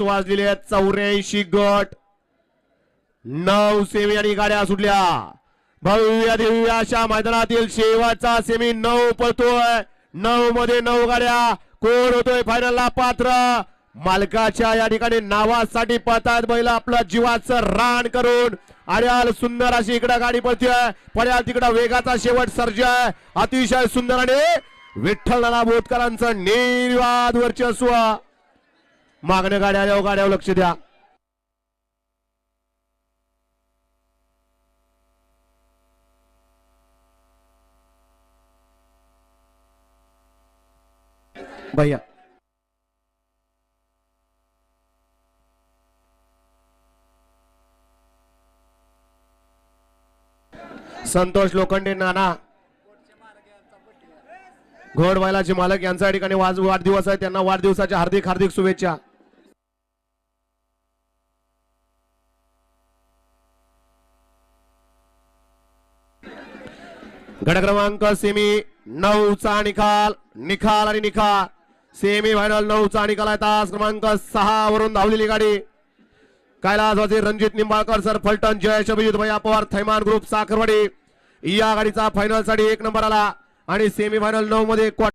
पाच वाजलेले आहेत. चौऱ्याऐंशी गट. नऊ सेमी आणि गाड्या सुटल्या. भव्य दिव्य अशा मैदानातील शेवटचा सेमी नऊ पळतोय. नऊ मध्ये नऊ गाड्या. कोण होतोय फायनलला पात्र. मालकाच्या या ठिकाणी नावासाठी पळतात बैल. आपलं जीवाचं रान करून. अड्याल सुंदर अशी इकडं गाडी पळतीय. पड्याल तिकडं वेगाचा शेवट सर्ज आहे अतिशय सुंदर आणि विठ्ठल नाना बोतकरांचं निर्वाद वर्चस्व. मागण्या गाड्या आल्यावर गाड्यावर लक्ष द्या. भैया. संतोष लोखंडे नाना. घोडवायलाचे मालक यांच्या ठिकाणी वाज- वाढदिवस आहे. त्यांना वाढदिवसाच्या हार्दिक हार्दिक शुभेच्छा. गट क्रमांक सेमी नऊचा निकाल निकाल आणि निकाल सेमी फायनल नऊचा निकाल आहे. तास क्रमांक सहा वरून धावलेली गाडी. कैलास वजीर रणजित निंबाळकर सर फलटण जयेश अभिजित भैया पवार थैमान ग्रुप साखरवाडी. या गाडीचा फायनलसाठी एक नंबर आला. आणि सेमी फायनल नऊ मध्ये क्वार्टर